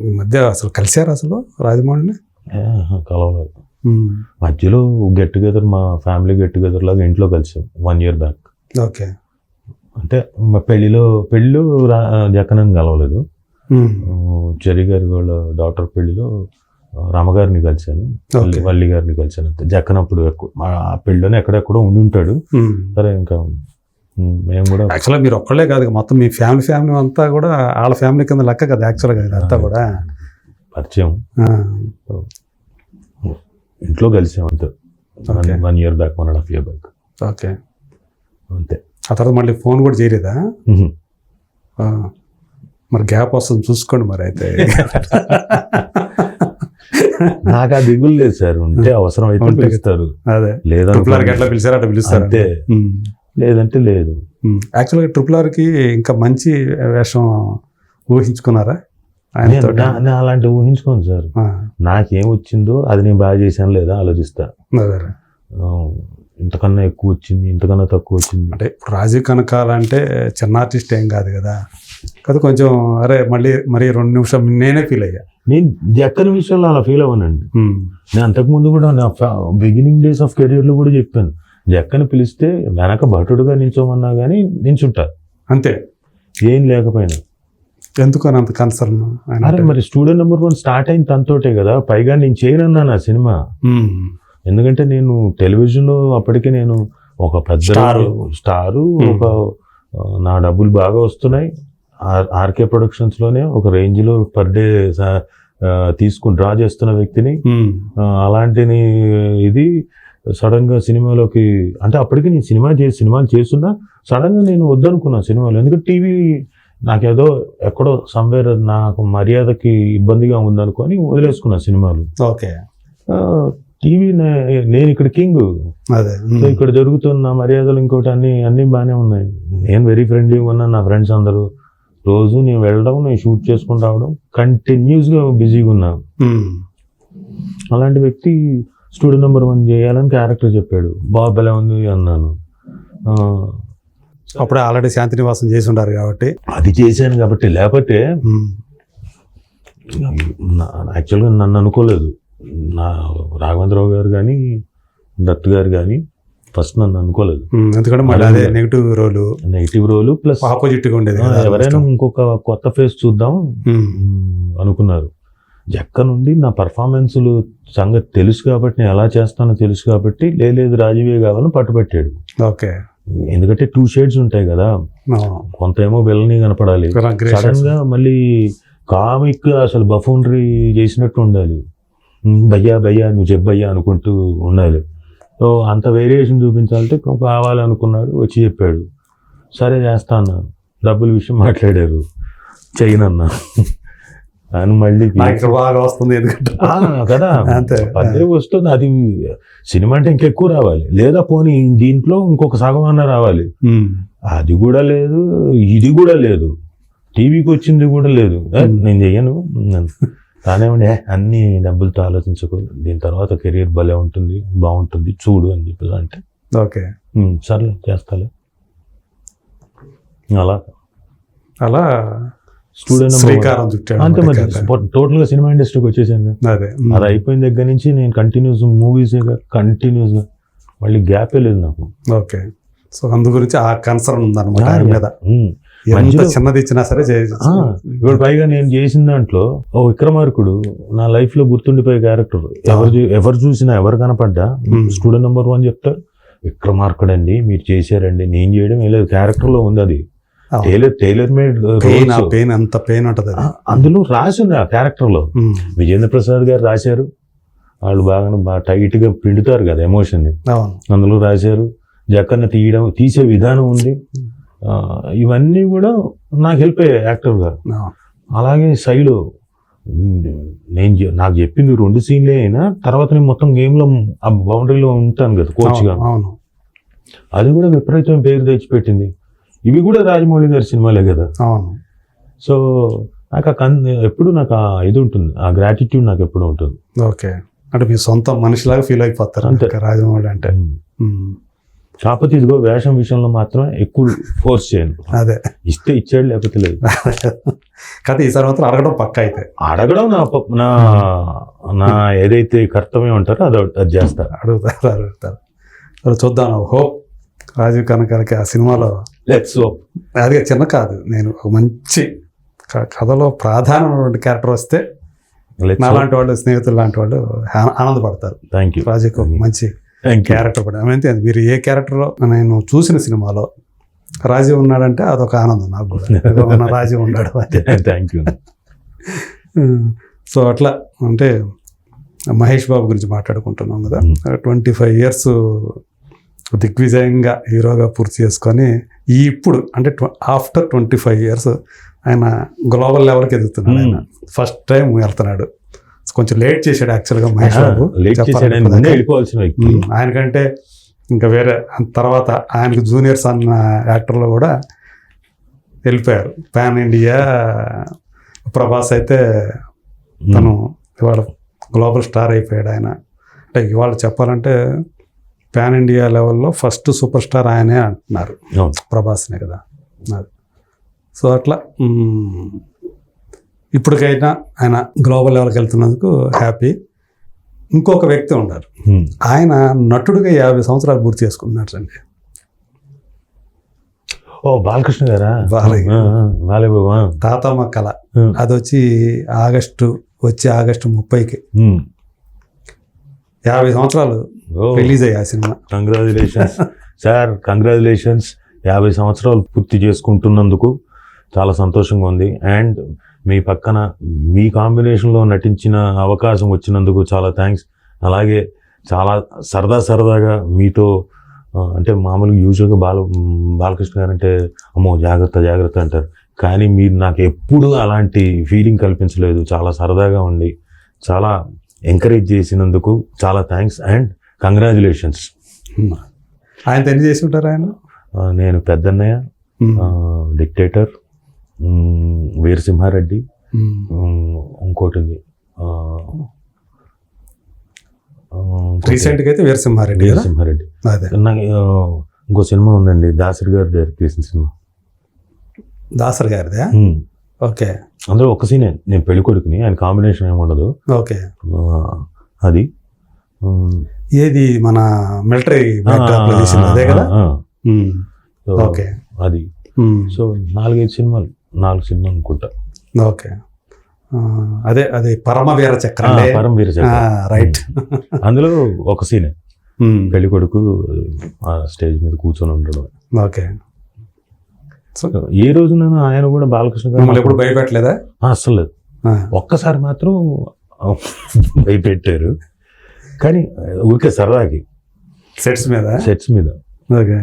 ఈ మధ్య అసలు కలిశారు అసలు రాజమౌళిని? కలవలేదు. మధ్యలో గెట్ టుగెదర్ మా ఫ్యామిలీ గెట్ టుగెదర్ లాగా ఇంట్లో కలిసాం వన్ ఇయర్ బ్యాక్ ఓకే. అంటే మా పెళ్ళిలో పెళ్ళిలో రా జక్కనని కలవలేదు. చెరి గారి వాళ్ళ డాక్టర్ పెళ్ళిలో ఆ, రామగారిని కలిశాను. వల్లి గారిని కలిశాను అంతే. జక్కన్ అప్పుడు ఎక్కువ ఆ పెళ్ళిలోనే ఎక్కడెక్కడో ఉండి ఉంటాడు. సరే ఇంకా మేము. కూడా యాక్చువల్గా మీరు ఒక్కళ్ళే కాదు మొత్తం మీ ఫ్యామిలీ ఫ్యామిలీ అంతా కూడా వాళ్ళ ఫ్యామిలీ కింద లెక్క కదా యాక్చువల్గా ఇదంతా కూడా. పరిచయం. ఇంట్లో కలిసాం అంతే. One year back one and half year back okay అంతే. ఆ తర్వాత మళ్ళీ ఫోన్ కూడా చేయలేదా? మరి గ్యాప్ వస్తుంది చూసుకోండి మరి అయితే. నాకు ఆ దిగులు లేదు సార్ ఉంటే అవసరం అయితే పిలుస్తారు. అదే. లేదా పిలిచారు అట్లా పిలుస్తారు. అంతే. లేదంటే లేదు. యాక్చువల్గా ట్రిపుల్ ఆర్కి ఇంకా మంచి వేషం ఊహించుకున్నారా? నేను- అలాంటి ఊహించుకోను సార్. నాకేం వచ్చిందో అది నేను బాగా చేశాను లేదా ఆలోచిస్తా. ఇంతకన్నా ఎక్కువ వచ్చింది ఇంతకన్నా తక్కువ వచ్చింది. అంటే ఇప్పుడు రాజీవ్ కనకాల అంటే చిన్న ఆర్టిస్ట్ ఏం కాదు కదా. కదా కొంచెం అరే మళ్ళీ మరి రెండు నిమిషం నేనే ఫీల్ అయ్యా. నేను జక్కని విషయంలో అలా ఫీల్ అవ్వనండి. నేను అంతకుముందు కూడా నా బిగినింగ్ డేస్ ఆఫ్ కెరీర్లో కూడా చెప్పాను. జక్కని పిలిస్తే వెనక భటుడుగా నించోమన్నా కానీ నించుంటా అంతే. ఏం లేకపోయినా. ఎందుకు అంత కన్సర్న్ అరే మరి స్టూడెంట్ నెంబర్ వన్ స్టార్ట్ అయిన తనతోటే కదా? పైగా నేను చేయనన్నాను ఆ సినిమా. ఎందుకంటే నేను టెలివిజన్లో అప్పటికే నేను ఒక పెద్ద స్టారు. ఒక నా డబ్బులు బాగా వస్తున్నాయి. ఆర్ ఆర్కే ప్రొడక్షన్స్లోనే ఒక రేంజ్లో పర్ డే తీసుకుని డ్రా చేస్తున్న వ్యక్తిని. ఆ, అలాంటి నీ- ఇది సడన్గా సినిమాలోకి అంటే అప్పటికి నేను సినిమా చేసి సినిమాలు చేస్తున్నా సడన్గా నేను వద్దనుకున్నా సినిమాలు. ఎందుకంటే టీవీ నాకేదో ఎక్కడో సంవేర్ నాకు మర్యాదకి ఇబ్బందిగా ఉందనుకొని వదిలేసుకున్నా సినిమాలు. ఓకే. టీవీ నేను ఇక్కడ కింగ్. అదే. సో ఇక్కడ జరుగుతున్న మర్యాదలు ఇంకోటి అన్ని అన్ని బాగానే ఉన్నాయి. నేను వెరీ ఫ్రెండ్లీగా ఉన్నాను నా ఫ్రెండ్స్ అందరూ. రోజు నేను వెళ్ళడం నేను షూట్ చేసుకుని రావడం కంటిన్యూస్గా బిజీగా ఉన్నాను అలాంటి వ్యక్తి స్టూడెంట్ నెంబర్ వన్ చేయాలని క్యారెక్టర్ చెప్పాడు. బాబు ఎలా ఉంది అన్నాను. అప్పుడే ఆల్రెడీ శాంతి నివాసం చేసి ఉండారు కాబట్టి. అది చేశాను కాబట్టి లేకపోతే యాక్చువల్గా నన్ను అనుకోలేదు. నా రాఘవేంద్రరావు గారు కానీ దత్ గారు కానీ ఫస్ట్ నన్ను అనుకోలేదు. ఎందుకంటే మళ్ళీ అదే negative role negative role plus ఆపోజిట్గా ఉండేది ఎవరైనా ఇంకొక కొత్త ఫేస్ చూద్దాం అనుకున్నారు. జక్క నుండి నా పర్ఫార్మెన్స్లు సంగతి తెలుసు కాబట్టి నేను ఎలా చేస్తానో తెలుసు కాబట్టి "లే- లేదు రాజీవే కావాలని పట్టుబట్టాడు. ఓకే. ఎందుకంటే టూ షేడ్స్ ఉంటాయి కదా. కొంత ఏమో విలని కనపడాలి. సడన్. గా మళ్ళీ కామిక్ అసలు బఫూనరీ చేసినట్టు ఉండాలి. "మ్మ్, భయ్యా భయ్యా నువ్వు చెప్పయ్యా అనుకుంటూ ఉండాలి. సో అంత వేరియేషన్ చూపించాలంటే కావాలనుకున్నాడు వచ్చి చెప్పాడు. సరే చేస్తా అన్నాను డబ్బుల విషయం మాట్లాడారు. చేయనన్నా అని మళ్ళీ బాగా వస్తుంది ఎందుకంటే. కదా. అంతే. పదే వస్తుంది. అది సినిమా అంటే ఇంకెక్కువ రావాలి. లేదా పోనీ దీంట్లో ఇంకొక సగం అన్న రావాలి అది కూడా లేదు ఇది కూడా లేదు. టీవీకి వచ్చింది కూడా లేదు. నేను చెయ్యను. ఏ, అన్ని డబ్బులతో ఆలోచించకు. దీని తర్వాత కెరీర్ భలే ఉంటుంది బాగుంటుంది చూడు అని చెప్పేసి అంటే. ఓకే. "ఉమ్, సర్లే చేస్తాలే. అలా. అలా స్టూడెంట్ శ్రీకారం చుట్టాడు అంతే మరి అన్నమాట. టోటల్గా సినిమా ఇండస్ట్రీకి వచ్చేసాను. అదే అయిపోయిన దగ్గర నుంచి నేను కంటిన్యూస్ మూవీస్ కంటిన్యూస్గా మళ్ళీ గ్యాపే లేదు నాకు ఓకే సో అందు గురించి ఆ కన్సర్న్ ఉందన్నమాట ఆయన మీద ఉమ్. ఎంత మధ్యలో- చిన్నది ఇచ్చినా సరే ఇప్పుడు పైగా నేను చేసిన దాంట్లో ఓ విక్రమార్కుడు నా లైఫ్లో గుర్తుండిపోయే క్యారెక్టర్ ఎవరు ఎవరు చూసినా ఎవరు కనపడ్డా. స్టూడెంట్ నెంబర్ వన్ చెప్తారు విక్రమార్కుడు అండి మీరు చేశారండి నేను చేయడం ఏం లేదు క్యారెక్టర్లో ఉంది అది. టైలర్ టైలర్ మేడ్ పెయిన్ ఆ పెయిన్ అంత పెయిన్ ఉంటది అది. అందులో రాసి ఉంది ఆ క్యారెక్టర్లో. ఉమ్, విజేంద్ర ప్రసాద్ గారు రాశారు. వాళ్ళు బాగా బాగా టైట్గా పిండుతారు కదా ఎమోషన్ని. అవును. అందులో రాశారు. జక్కన్న తీయడం తీసే విధానం ఉంది. ఇవన్నీ కూడా నాకు హెల్ప్ అయ్యాయి యాక్టర్గా అవును. అలాగే శైలు నేను నాకు చెప్పింది రెండు సీన్లే అయినా తర్వాత నేను మొత్తం గేమ్లో ఆ బౌండరీలో ఉంటాను కదా కోచ్గా. అది కూడా విపరీతమైన పేరు తెచ్చిపెట్టింది. ఇవి కూడా రాజమౌళి గారి సినిమాలే కదా. అవును. సో నాకు ఆ కన్ ఎప్పుడు నాకు ఆ ఇది ఉంటుంది ఆ గ్రాటిట్యూడ్ నాకు ఎప్పుడు ఉంటుంది. ఓకే. అంటే మీ సొంత మనిషిలాగా ఫీల్ అయిపోతారు అంతే. ఇంకా రాజమౌళి అంటే. కాకపోతే ఇదిగో వేషం విషయంలో మాత్రం ఎక్కువ ఫోర్స్ చేయను. అదే. ఇస్తే ఇచ్చాడు లేకపోతే లేదు. కథ ఈసారి మాత్రం అడగడం పక్క అయితే. అడగడం నా నా నా ఏదైతే కర్తవ్యం అంటారో అది అది చేస్తారు అడుగుతారు అడుగుతారు. చూద్దాం. హోప్ రాజీవ్ కనకాలకి ఆ సినిమాలో లెట్స్ అది చిన్న కాదు. నేను ఒక మంచి కథలో ప్రాధాన్యమైనటువంటి క్యారెక్టర్ వస్తే నాలాంటి వాళ్ళు స్నేహితులు లాంటి వాళ్ళు ఆనందపడతారు. థ్యాంక్ యూ ఒక మంచి క్యారెక్టర్ కూడా. అంతే మీరు ఏ క్యారెక్టర్లో నేను చూసిన సినిమాలో రాజీవ్ ఉన్నాడంటే అదొక ఆనందం నాకు కూడా. ఉన్నాడు. థ్యాంక్ యూ సో అట్లా అంటే మహేష్ బాబు గురించి మాట్లాడుకుంటున్నాం కదా. ట్వంటీ ఫైవ్ ఇయర్స్ దిగ్విజయంగా హీరోగా పూర్తి చేసుకొని ఈ ఇప్పుడు అంటే ఆఫ్టర్ ట్వంటీ ఫైవ్ ఇయర్స్ ఆయన గ్లోబల్ లెవెల్కి ఎదుగుతున్నాడు ఆయన. ఫస్ట్ టైం వెళ్తున్నాడు. కొంచెం లేట్ చేశాడు యాక్చువల్గా మహేష్ బాబు. ఉమ్, ఆయనకంటే ఇంకా వేరే తర్వాత ఆయనకు జూనియర్స్ అన్న యాక్టర్లో కూడా వెళ్ళిపోయారు. పాన్ ఇండియా ప్రభాస్ అయితే తను ఇవాళ గ్లోబల్ స్టార్ అయిపోయాడు ఆయన. అంటే ఇవాళ చెప్పాలంటే పాన్ ఇండియా లెవెల్లో ఫస్ట్ సూపర్ స్టార్ ఆయనే అంటున్నారు. ప్రభాస్నే కదా అది సో అట్లా ఇప్పటికైనా ఆయన గ్లోబల్ లెవెల్కి వెళ్తున్నందుకు హ్యాపీ ఇంకొక వ్యక్తి ఉన్నారు. ఆయన నటుడిగా యాభై సంవత్సరాలు పూర్తి చేసుకున్నాడు అండి ఓ బాలకృష్ణ గారా బాలయ్య. ఆ. తాతమ్మ కళ. అది వచ్చి ఆగస్టు వచ్చి ఆగస్టు ముప్పైకి. యాభై సంవత్సరాలు రిలీజ్ అయ్యాయి ఆ సినిమా. కంగ్రాచులేషన్స్ సార్ కంగ్రాచులేషన్స్ యాభై సంవత్సరాలు పూర్తి చేసుకుంటున్నందుకు చాలా సంతోషంగా ఉంది. అండ్ మీ పక్కన మీ కాంబినేషన్లో నటించిన అవకాశం వచ్చినందుకు చాలా థ్యాంక్స్ అలాగే చాలా సరదా సరదాగా మీతో అంటే మామూలుగా యూజువల్గా బాల బాలకృష్ణ గారు అంటే అమ్మో జాగ్రత్త జాగ్రత్త అంటారు. కానీ మీరు నాకు ఎప్పుడూ అలాంటి ఫీలింగ్ కల్పించలేదు. చాలా సరదాగా ఉండి చాలా ఎంకరేజ్ చేసినందుకు చాలా థ్యాంక్స్ అండ్ కంగ్రాచులేషన్స్ ఆయన ఎన్ని చేసి ఉంటారు ఆయన నేను పెద్దన్నయ్య. డిక్టేటర్ వీరసింహారెడ్డి ఇంకోటి ఉంది. రీసెంట్గా అయితే వీరసింహారెడ్డి వీరసింహారెడ్డి. అదే. నాకు ఇంకో సినిమా ఉందండి దాసరి గారు డైరెక్ట్ చేసిన సినిమా. దాసర్ గారిదే. ఓకే. అందులో ఒక సీనే నేను పెళ్ళి కొడుకుని ఆయన కాంబినేషన్ ఏమి ఉండదు ఓకే అది. ఏది మన మిలిటరీ బ్యాక్డ్రాప్లో తీసింది? అదే కదా? ఓకే. అది. సో నాలుగైదు సినిమాలు నాలుగు సినిమాలు అనుకుంటా. ఓకే. అదే అదే పరమవీర చక్రం పరం వీర చక్ర. రైట్ అందులో ఒక సీనే పెళ్ళి కొడుకు ఆ స్టేజ్ మీద కూర్చొని ఉండడం. ఓకే. సో ఏ రోజున ఆయన కూడా బాలకృష్ణ గారు ఎప్పుడు భయపెట్టలేదా? ఆ, ఒక్కసారి మాత్రం భయపెట్టారు. కానీ ఊరికే సరదాకి. సెట్స్ మీద? సెట్స్ మీద. ఓకే.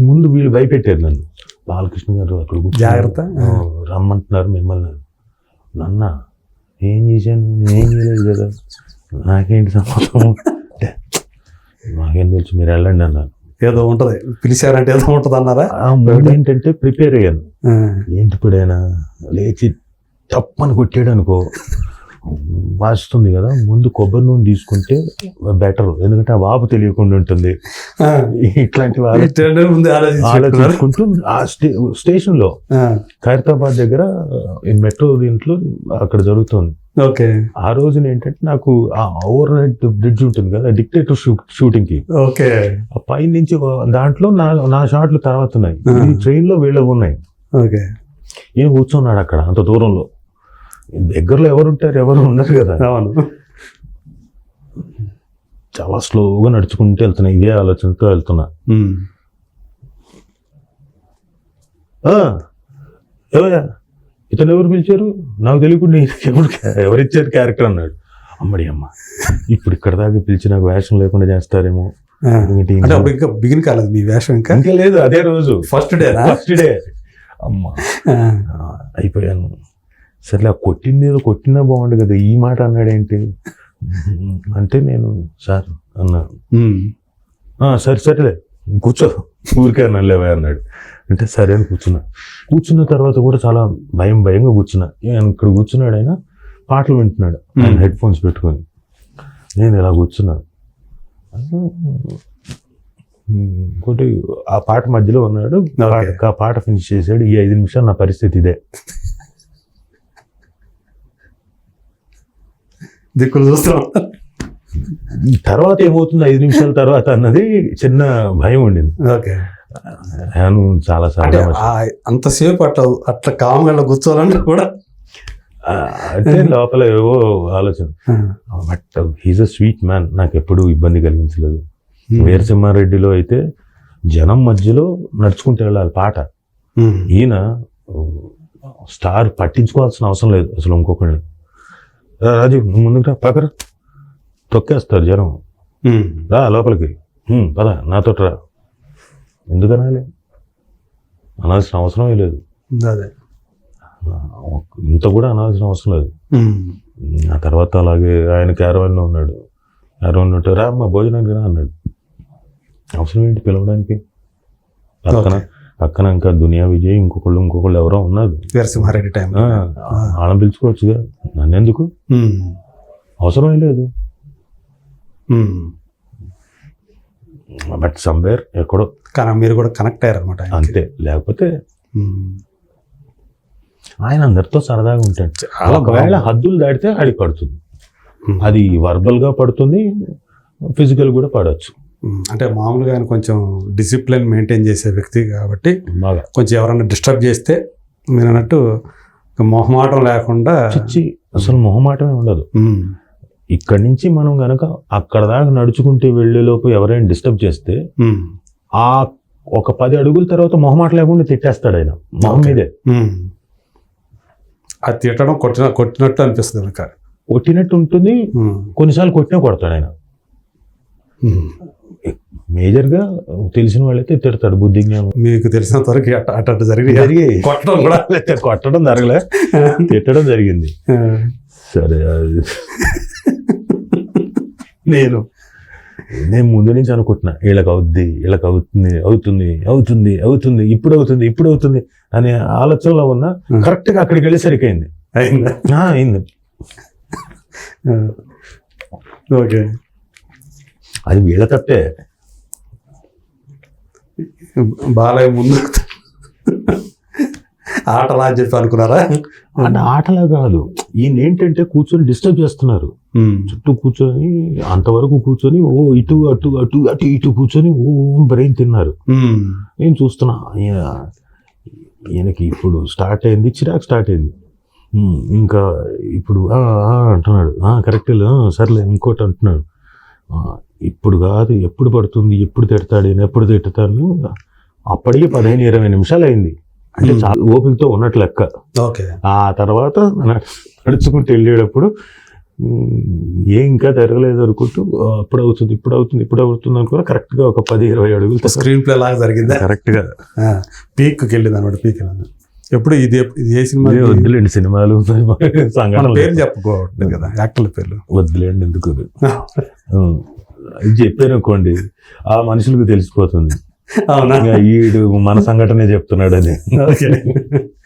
ముందు వీళ్ళు భయపెట్టారు నన్ను. బాలకృష్ణ గారు అక్కడ. జాగ్రత్త. రమ్మంటున్నారు మిమ్మల్ని. నన్న ఏం చేశాను? నేనేం చేయలేదు కదా? నాకేంటి అంటే, నాకేం తెలుసు మీరు వెళ్ళండి అన్నారు. ఏదో ఉంటది. పిలిచారంటే ఏదో ఉంటది అన్నారా? ఏంటంటే ప్రిపేర్ అయ్యాను. ఏంటి ఇప్పుడైనా లేచి తప్పని కొట్టాడు అనుకో వాస్తుంది కదా ముందు కొబ్బరి నూనె తీసుకుంటే బెటర్ ఎందుకంటే ఆ వాపు తెలియకుండా ఉంటుంది. ఇట్లాంటి. ఆలోచించుకుంటూ ఆ స్టే స్టేషన్లో ఖైరతాబాద్ దగ్గర మెట్రో దీంట్లో అక్కడ జరుగుతుంది. ఓకే. ఆ రోజున ఏంటంటే నాకు ఆ ఓవర్ నైట్ బ్రిడ్జ్ ఉంటుంది కదా డిక్టేటర్ షూటింగ్కి. ఓకే. ఆ పై నుంచి దాంట్లో నా నా షాట్లు తర్వాత ఉన్నాయి. ట్రైన్లో వీళ్ళవి ఉన్నాయి. ఓకే. ఈయన కూర్చున్నాడు అక్కడ అంత దూరంలో. దగ్గరలో ఎవరు ఉంటారు? ఎవరు ఉండరు కదా. అవును. చాలా స్లోగా నడుచుకుంటూ వెళ్తున్నా. ఇదే ఆలోచనతో వెళ్తున్నా. ఉమ్. "ఆ, ఎవరా? ఇతను ఎవరు పిలిచారు? నాకు తెలియకుండా ఎవరు ఎవరిచ్చారు క్యారెక్టర్ అన్నాడు. అమ్మడి అమ్మ ఇప్పుడు ఇక్కడ దాకా పిలిచి నాకు వేషం లేకుండా చేస్తారేమో. అంటే అప్పుడు ఇంకా బిగిన్ కాలేదు మీ వేషం ఇంకా? ఇంకా లేదు అదే రోజు. ఫస్ట్ డేనా ఫస్ట్ డే అమ్మ. అయిపోయాను. సర్లే ఆ కొట్టింది ఏదో కొట్టినా బాగుండు కదా ఈ మాట అన్నాడేంటి? అంటే నేను సార్ అన్నా ఉమ్. "ఆ, సరే సరేలే కూర్చో ఊరికే నల్లేవా అన్నాడు. అంటే సరే అని కూర్చున్నా. కూర్చున్న తర్వాత కూడా చాలా భయం భయంగా కూర్చున్నా. ఇక్కడ కూర్చున్నాడు ఆయన పాటలు వింటున్నాడు ఆయన. హెడ్ ఫోన్స్ పెట్టుకొని. నేను ఇలా కూర్చున్నా. ఇంకోటి ఆ పాట మధ్యలో ఉన్నాడు ఆ పాట ఫినిష్ చేశాడు. ఈ ఐదు నిమిషాలు నా పరిస్థితి ఇదే. దిక్కులు చూస్తున్నాం. తర్వాత ఏమవుతుంది? ఐదు నిమిషాల తర్వాత అన్నది చిన్న భయం ఉండింది. ఓకే. నేను చాలా అంతసేపు అట్లా అట్లా కామ్గా కూర్చోవాలంటే కూడా అంటే లోపల ఏవో ఆలోచన. But he's a sweet man. నాకు ఎప్పుడూ ఇబ్బంది కలిగించలేదు. వీరసింహారెడ్డిలో అయితే జనం మధ్యలో నడుచుకుంటూ వెళ్ళాలి పాట. ఈయన స్టార్ పట్టించుకోవాల్సిన అవసరం లేదు. అసలు ఇంకొకటి రాజు నువ్వు ముందుకు రా పక్కన తొక్కేస్తారు జనం. రా లోపలికి. "ఉమ్, పద నాతో రా. ఎందుకనాలి అనాల్సిన అవసరమే లేదు. అదే. ఇంత కూడా అనాల్సిన అవసరం లేదు. ఆ తర్వాత అలాగే ఆయన క్యారవాన్లో ఉన్నాడు. క్యారవాన్ ఉంటే రా అమ్మ భోజనానికి రా అన్నాడు. అవసరం ఏంటి పిలవడానికి? పక్కన పక్కన ఇంకా దునియా విజయ్ ఇంకొకళ్ళు ఇంకొకళ్ళు ఎవరో ఉన్నారు. వీరసింహారెడ్డి టైం. వాళ్ళని పిలుచుకోవచ్చుగా నన్ను ఎందుకు. అవసరమే లేదు. బట్ సమ్వేర్ ఎక్కడో. కానీ మీరు కూడా కనెక్ట్ అయ్యారు అనమాట అంతే. లేకపోతే ఆయన అందరితో సరదాగా ఉంటాడు. ఒకవేళ. హద్దులు దాటితే ఆడికి పడుతుంది. అది వర్బల్గా పడుతుంది ఫిజికల్ కూడా పడవచ్చు అంటే మామూలుగా ఆయన కొంచెం డిసిప్లిన్ మెయింటైన్ చేసే వ్యక్తి కాబట్టి బాగా కొంచెం ఎవరైనా డిస్టర్బ్ చేస్తే మీరు అన్నట్టు మొహమాటం లేకుండా చిచ్చి అసలు మొహమాటమే ఉండదు. ఇక్కడి నుంచి మనం గనక అక్కడ దాకా నడుచుకుంటూ వెళ్ళేలోపు ఎవరైనా డిస్టర్బ్ చేస్తే. ఆ ఒక పది అడుగుల తర్వాత మొహమాట లేకుండా తిట్టేస్తాడు ఆయన మొహం. మీదే. అది తిట్టడం కొట్టిన కొట్టినట్టు అనిపిస్తుంది వెనక కొట్టినట్టు ఉంటుంది. కొన్నిసార్లు కొట్టినా కొడతాడు ఆయన ఉమ్. మేజర్గా తెలిసిన వాళ్ళైతే తిడతాడు బుద్ధి జ్ఞానం మీకు తెలిసినంత వరకు అట్ట అట్ట జరిగి. కొట్టడం కూడా కొట్టడం జరగలే. తిట్టడం జరిగింది. సరే అది నేను. నేను ముందు నుంచి అనుకుంటున్నా వీళ్ళకి అవుద్ది వీళ్ళకి అవుతుంది అవుతుంది అవుతుంది అవుతుంది ఇప్పుడు అవుతుంది ఇప్పుడు అవుతుంది అనే ఆలోచనలో ఉన్న Hmm. కరెక్ట్గా అక్కడికి వెళ్ళేసరికి అయింది? అయిందా. అయింది ఓకే. అది వీళ్ళ తప్పే. బాలయ్య ముందు ఆటలా అని చెప్పి అనుకున్నారా? అది ఆటలా కాదు. ఈయన ఏంటంటే కూర్చొని డిస్టర్బ్ చేస్తున్నారు. చుట్టూ కూర్చొని అంతవరకు కూర్చొని ఓ ఇటు అటు అటు అటు ఇటు కూర్చొని ఓ బ్రెయిన్ తిన్నారు. నేను చూస్తున్నా ఈయన ఈయనకి ఇప్పుడు స్టార్ట్ అయింది చిరాకు స్టార్ట్ అయింది. ఇంకా ఇప్పుడు అంటున్నాడు. "ఆ, కరెక్ట్ సర్లే ఇంకోటి అంటున్నాడు. "ఆ, ఇప్పుడు కాదు ఎప్పుడు పడుతుంది ఎప్పుడు తిడతాడు ఈయన ఎప్పుడు తిడతాను అప్పటికే పదిహేను ఇరవై నిమిషాలు అయింది. అంటే. చాలా ఓపికతో ఉన్నట్లు లెక్క. ఓకే. ఆ తర్వాత నడుచుకుంటూ వెళ్ళేటప్పుడు ఏం ఇంకా జరగలేదు అనుకుంటూ "ఆ, అప్పుడు అవుతుంది ఇప్పుడు అవుతుంది ఇప్పుడు అవుతుంది అనుకున్నా కరెక్ట్గా ఒక పది ఇరవై అడుగులు స్క్రీన్ ప్లే లాగా జరిగిందా? కరెక్ట్గా పీక్ వెళ్ళింది అనమాట పీక్ వెళ్ళింది. ఎప్పుడు ఇది ఇది ఏ సినిమా వద్దులేండి సినిమాలు పేరు చెప్పుకోవట్లేదు కదా యాక్టర్ల పేర్లు. వద్దులేండి ఎందుకు. ఇది చెప్పారు అనుకోండి ఆ మనుషులకు తెలిసిపోతుంది. అవునా? ఈడు మన సంఘటనే చెప్తున్నాడు